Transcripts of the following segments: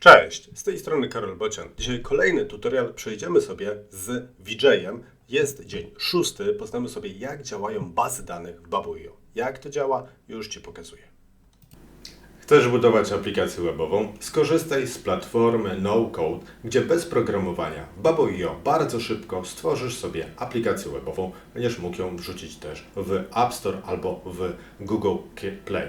Cześć, z tej strony Karol Bocian. Dzisiaj kolejny tutorial. Przejdziemy sobie z VJ-em. Jest dzień szósty. Poznamy sobie, jak działają bazy danych w Babuio. Jak to działa, już Ci pokazuję. Chcesz budować aplikację webową? Skorzystaj z platformy No Code, gdzie bez programowania w Babuio bardzo szybko stworzysz sobie aplikację webową. Będziesz mógł ją wrzucić też w App Store albo w Google Play.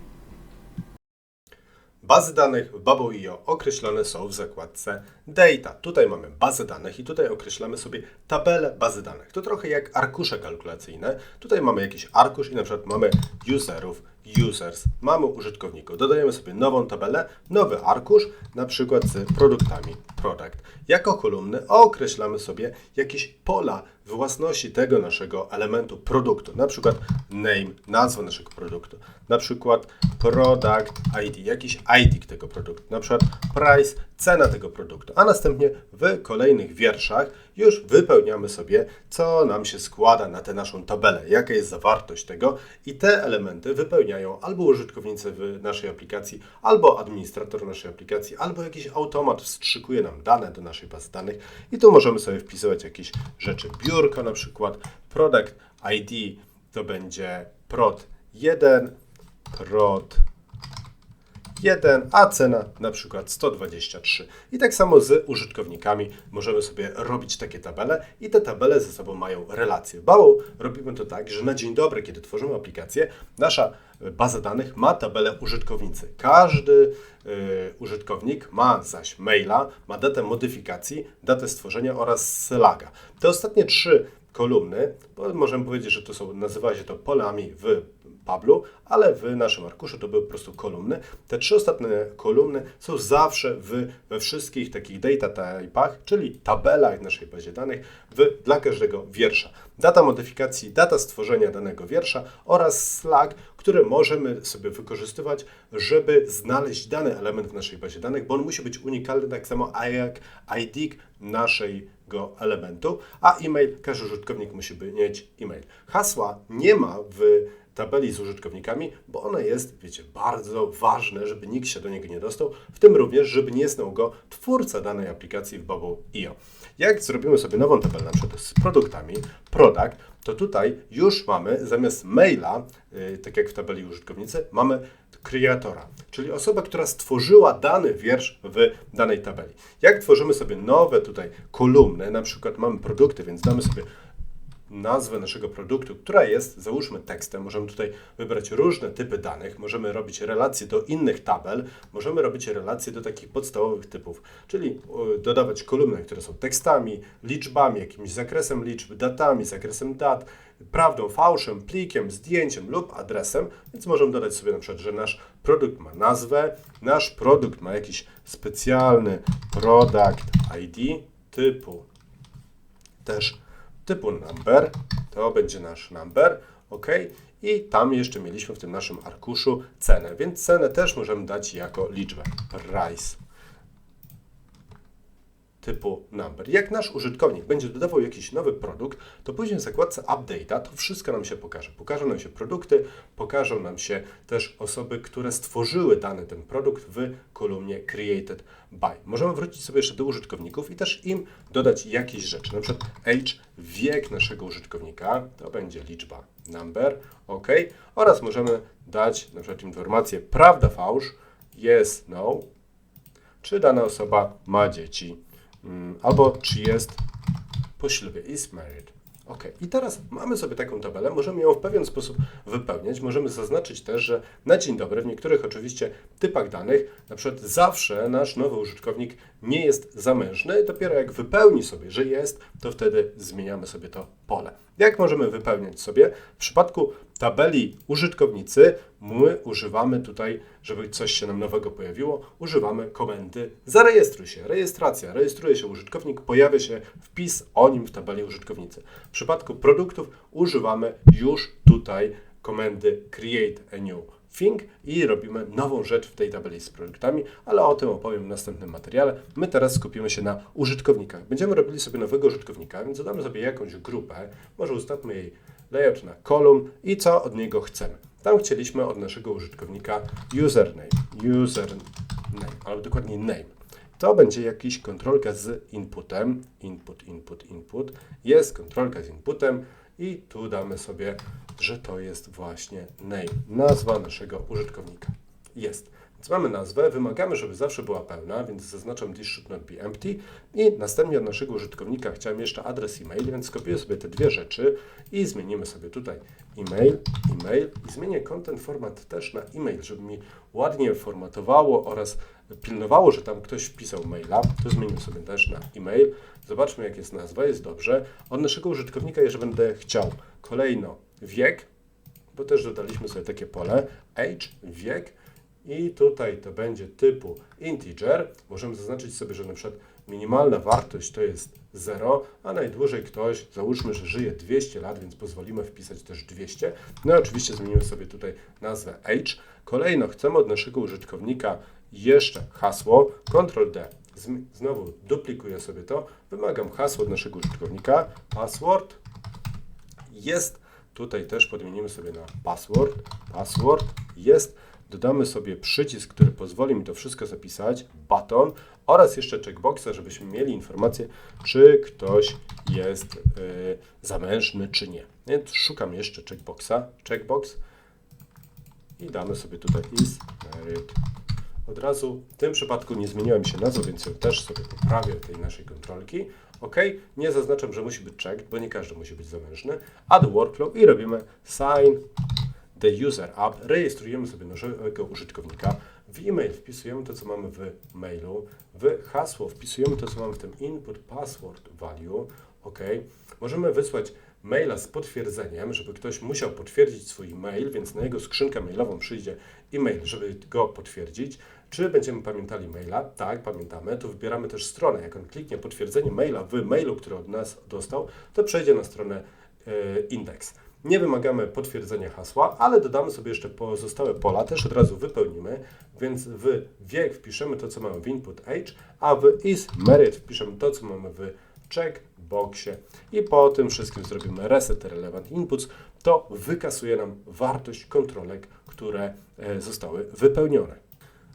Bazy danych w Bubble.io określone są w zakładce Data. Tutaj mamy bazę danych i tutaj określamy sobie tabelę bazy danych. To trochę jak arkusze kalkulacyjne. Tutaj mamy jakiś arkusz i na przykład mamy userów, users, mamy użytkowników. Dodajemy sobie nową tabelę, nowy arkusz, na przykład z produktami product. Jako kolumny określamy sobie jakieś pola własności tego naszego elementu produktu, na przykład name, nazwa naszego produktu, na przykład product ID, jakiś ID tego produktu, na przykład price, cena tego produktu, a następnie w kolejnych wierszach już wypełniamy sobie, co nam się składa na tę naszą tabelę, jaka jest zawartość tego i te elementy wypełniają albo użytkownicy w naszej aplikacji, albo administrator naszej aplikacji, albo jakiś automat wstrzykuje nam dane do naszej bazy danych i tu możemy sobie wpisywać jakieś rzeczy, biurko na przykład, product ID to będzie prod 1, prod 1, a cena na przykład 123. I tak samo z użytkownikami możemy sobie robić takie tabele i te tabele ze sobą mają relacje. Bałą robimy to tak, że na dzień dobry, kiedy tworzymy aplikację, nasza baza danych ma tabelę użytkownicy. Każdy y, użytkownik ma zaś maila, ma datę modyfikacji, datę stworzenia oraz slaga. Te ostatnie trzy kolumny, bo możemy powiedzieć, że to są, nazywa się to polami w Pablu, ale w naszym arkuszu to były po prostu kolumny. Te trzy ostatnie kolumny są zawsze w, we wszystkich takich data type'ach, czyli tabelach w naszej bazie danych w, dla każdego wiersza. Data modyfikacji, data stworzenia danego wiersza oraz slack, który możemy sobie wykorzystywać, żeby znaleźć dany element w naszej bazie danych, bo on musi być unikalny tak samo jak ID naszego elementu, a e-mail, każdy użytkownik musi mieć e-mail. Hasła nie ma w tabeli z użytkownikami, bo ona jest, wiecie, bardzo ważne, żeby nikt się do niego nie dostał, w tym również, żeby nie znał go twórca danej aplikacji w Bubble.io. Jak zrobimy sobie nową tabelę, na przykład z produktami, product, to tutaj już mamy zamiast maila, yy, tak jak w tabeli użytkownicy, mamy kreatora, czyli osobę, która stworzyła dany wiersz w danej tabeli. Jak tworzymy sobie nowe tutaj kolumny, na przykład mamy produkty, więc damy sobie nazwę naszego produktu, która jest, załóżmy tekstem, możemy tutaj wybrać różne typy danych, możemy robić relacje do innych tabel, możemy robić relacje do takich podstawowych typów, czyli dodawać kolumny, które są tekstami, liczbami, jakimś zakresem liczb, datami, zakresem dat, prawdą, fałszem, plikiem, zdjęciem lub adresem, więc możemy dodać sobie na przykład, że nasz produkt ma nazwę, nasz produkt ma jakiś specjalny product ID typu też typu number, to będzie nasz number, ok? I tam jeszcze mieliśmy w tym naszym arkuszu cenę, więc cenę też możemy dać jako liczbę. Price typu number. Jak nasz użytkownik będzie dodawał jakiś nowy produkt, to później w zakładce Update'a to wszystko nam się pokaże. Pokażą nam się produkty, pokażą nam się też osoby, które stworzyły dany ten produkt w kolumnie Created by. Możemy wrócić sobie jeszcze do użytkowników i też im dodać jakieś rzeczy. Na przykład age, wiek naszego użytkownika, to będzie liczba number, ok. Oraz możemy dać na przykład informację prawda, fałsz, yes, no, czy dana osoba ma dzieci albo czy jest po ślubie, is married. Ok, i teraz mamy sobie taką tabelę, możemy ją w pewien sposób wypełniać. Możemy zaznaczyć też, że na dzień dobry w niektórych oczywiście typach danych, na przykład zawsze nasz nowy użytkownik nie jest zamężny, dopiero jak wypełni sobie, że jest, to wtedy zmieniamy sobie to pole. Jak możemy wypełniać sobie? W przypadku tabeli użytkownicy my używamy tutaj, żeby coś się nam nowego pojawiło, używamy komendy zarejestruj się, rejestracja, rejestruje się użytkownik, pojawia się wpis o nim w tabeli użytkownicy. W przypadku produktów używamy już tutaj komendy create a new thing i robimy nową rzecz w tej tabeli z produktami, ale o tym opowiem w następnym materiale. My teraz skupimy się na użytkownikach. Będziemy robili sobie nowego użytkownika, więc dodamy sobie jakąś grupę, może ustawmy jej layout na kolumn i co od niego chcemy. Tam chcieliśmy od naszego użytkownika username, username, albo dokładnie name. To będzie jakiś kontrolka z inputem, input, input, input. Jest kontrolka z inputem i tu damy sobie, że to jest właśnie name, nazwa naszego użytkownika. Jest. Więc mamy nazwę, wymagamy, żeby zawsze była pełna, więc zaznaczam this should not be empty i następnie od naszego użytkownika chciałem jeszcze adres e-mail, więc skopiuję sobie te dwie rzeczy i zmienimy sobie tutaj e-mail, e-mail i zmienię content format też na e-mail, żeby mi ładnie formatowało oraz pilnowało, że tam ktoś wpisał maila, to zmienię sobie też na e-mail. Zobaczmy, jak jest nazwa, jest dobrze. Od naszego użytkownika, jeżeli będę chciał kolejno wiek, bo też dodaliśmy sobie takie pole, age, wiek i tutaj to będzie typu integer. Możemy zaznaczyć sobie, że na przykład minimalna wartość to jest 0, a najdłużej ktoś, załóżmy, że żyje 200 lat, więc pozwolimy wpisać też 200. No i oczywiście zmienimy sobie tutaj nazwę age. Kolejno chcemy od naszego użytkownika jeszcze hasło, Ctrl D. Znowu duplikuję sobie to, wymagam hasło od naszego użytkownika, password jest, tutaj też podmienimy sobie na password, password jest, dodamy sobie przycisk, który pozwoli mi to wszystko zapisać, button oraz jeszcze checkboxa, żebyśmy mieli informację, czy ktoś jest yy, zamężny, czy nie. Więc szukam jeszcze checkboxa, checkbox i damy sobie tutaj is married od razu. W tym przypadku nie zmieniłem się nazwą, więc ją też sobie poprawię tej naszej kontrolki. OK, nie zaznaczam, że musi być checked, bo nie każdy musi być zamężny. Add workflow i robimy sign the user up. Rejestrujemy sobie naszego użytkownika. W e-mail wpisujemy to, co mamy w mailu. W hasło wpisujemy to, co mamy w tym input password value. OK. Możemy wysłać maila z potwierdzeniem, żeby ktoś musiał potwierdzić swój mail, więc na jego skrzynkę mailową przyjdzie e-mail, żeby go potwierdzić. Czy będziemy pamiętali maila? Tak, pamiętamy. Tu wybieramy też stronę. Jak on kliknie potwierdzenie maila w mailu, który od nas dostał, to przejdzie na stronę y, indeks. Nie wymagamy potwierdzenia hasła, ale dodamy sobie jeszcze pozostałe pola, też od razu wypełnimy, więc w wiek wpiszemy to, co mamy w input age, a w is merit wpiszemy to, co mamy w checkboxie i po tym wszystkim zrobimy reset relevant inputs, to wykasuje nam wartość kontrolek, które e, zostały wypełnione.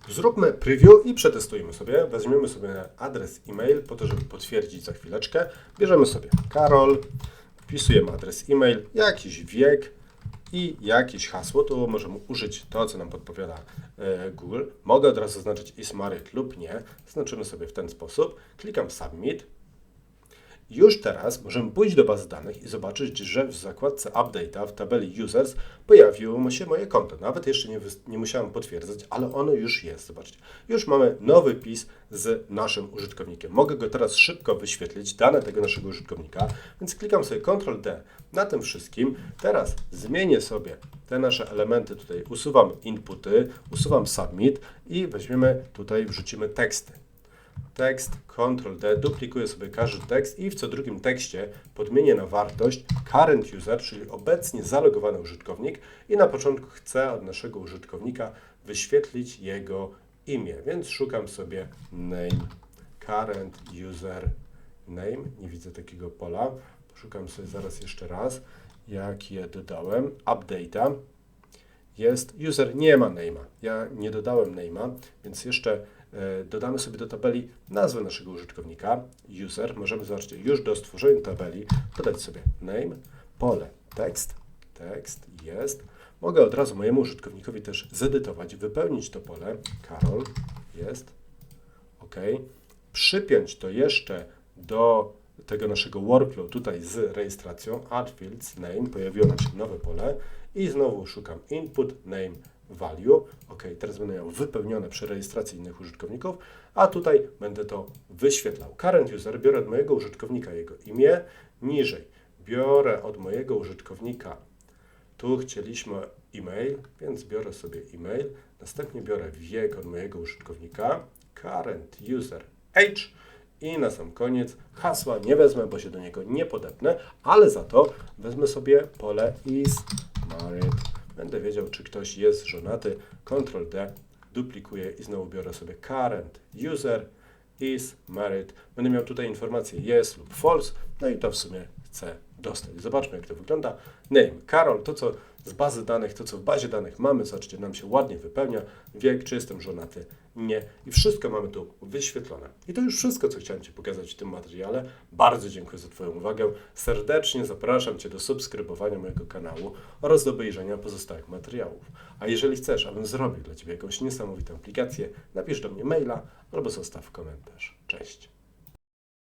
Zróbmy preview i przetestujmy sobie. Weźmiemy sobie adres e-mail po to, żeby potwierdzić za chwileczkę. Bierzemy sobie Karol, wpisujemy adres e-mail, jakiś wiek i jakieś hasło. Tu możemy użyć to, co nam podpowiada e, Google. Mogę od razu zaznaczyć is married lub nie. Zaznaczymy sobie w ten sposób. Klikam submit. Już teraz możemy pójść do bazy danych i zobaczyć, że w zakładce Update'a w tabeli Users pojawiło się moje konto. Nawet jeszcze nie, nie musiałem potwierdzać, ale ono już jest. Zobaczcie, już mamy nowy pis z naszym użytkownikiem. Mogę go teraz szybko wyświetlić, dane tego naszego użytkownika, więc klikam sobie Ctrl D na tym wszystkim. Teraz zmienię sobie te nasze elementy tutaj, usuwam inputy, usuwam submit i weźmiemy tutaj, wrzucimy teksty tekst, Ctrl D, duplikuję sobie każdy tekst i w co drugim tekście podmienię na wartość current user, czyli obecnie zalogowany użytkownik i na początku chcę od naszego użytkownika wyświetlić jego imię, więc szukam sobie name, current user name, nie widzę takiego pola, szukam sobie zaraz jeszcze raz, jak je dodałem, update'a, jest user, nie ma name'a, ja nie dodałem name'a, więc jeszcze dodamy sobie do tabeli nazwę naszego użytkownika, user, możemy zobaczyć już do stworzenia tabeli, dodać sobie name, pole tekst, tekst jest. Mogę od razu mojemu użytkownikowi też zedytować, wypełnić to pole, Karol, jest, ok. Przypiąć to jeszcze do tego naszego workflow tutaj z rejestracją. Add fields name, pojawiło nam się nowe pole. I znowu szukam input name value. Ok, teraz będę miał wypełnione przy rejestracji innych użytkowników, a tutaj będę to wyświetlał. Current user biorę od mojego użytkownika jego imię, niżej biorę od mojego użytkownika, tu chcieliśmy e-mail, więc biorę sobie e-mail, następnie biorę wiek od mojego użytkownika, current user age i na sam koniec hasła nie wezmę, bo się do niego nie podepnę, ale za to wezmę sobie pole is married. Będę wiedział, czy ktoś jest żonaty. Ctrl D, duplikuję i znowu biorę sobie current user is married. Będę miał tutaj informację yes lub false, no i to w sumie chcę dostać. Zobaczmy, jak to wygląda. Name, Karol, to co z bazy danych, to co w bazie danych mamy, zobaczcie, nam się ładnie wypełnia. Wiek, czy jestem żonaty, nie. I wszystko mamy tu wyświetlone. I to już wszystko, co chciałem Ci pokazać w tym materiale. Bardzo dziękuję za Twoją uwagę. Serdecznie zapraszam Cię do subskrybowania mojego kanału oraz do obejrzenia pozostałych materiałów. A jeżeli chcesz, abym zrobił dla Ciebie jakąś niesamowitą aplikację, napisz do mnie maila albo zostaw komentarz. Cześć.